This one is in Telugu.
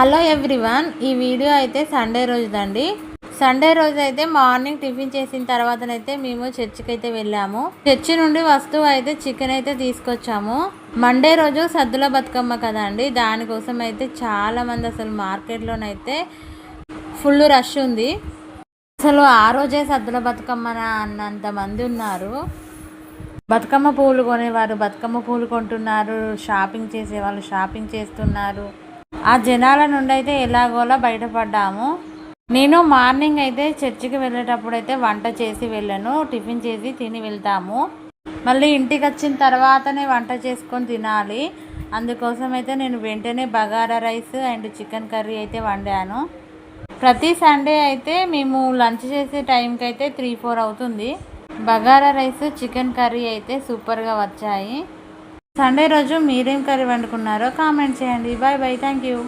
హలో ఎవ్రీవన్ ఈ వీడియో అయితే సండే రోజుదండి. సండే రోజు అయితే మార్నింగ్ టిఫిన్ చేసిన తర్వాతనైతే మేము చర్చికి అయితే వెళ్ళాము. చర్చి నుండి వస్తువు అయితే చికెన్ అయితే తీసుకొచ్చాము. మండే రోజు సద్దుల బతుకమ్మ కదా అండి దానికోసం అయితే చాలా మంది అసలు మార్కెట్లోనైతే ఫుల్ రష్ ఉంది. అసలు ఆ రోజే సద్దుల బతుకమ్మ అన్నంత మంది ఉన్నారు. బతుకమ్మ పూలు కొనేవారు బతుకమ్మ పూలు కొంటున్నారు షాపింగ్ చేసేవాళ్ళు షాపింగ్ చేస్తున్నారు. ఆ జనాల నుండి అయితే ఎలాగోలా బయటపడ్డాము. నేను మార్నింగ్ అయితే చర్చికి వెళ్ళేటప్పుడు అయితే వంట చేసి వెళ్ళాను టిఫిన్ చేసి తిని వెళ్తాము. మళ్ళీ ఇంటికి వచ్చిన తర్వాతనే వంట చేసుకొని తినాలి. అందుకోసం అయితే నేను వెంటనే bagara rice and chicken curry అయితే వండాను. ప్రతి సండే అయితే మేము లంచ్ చేసే టైంకి అయితే త్రీ ఫోర్ అవుతుంది. బగారా రైస్ చికెన్ కర్రీ అయితే సూపర్గా వచ్చాయి. సండే రోజు మీరేం కర్రీ వండుకున్నారో కామెంట్ చేయండి. Bye bye. Thank you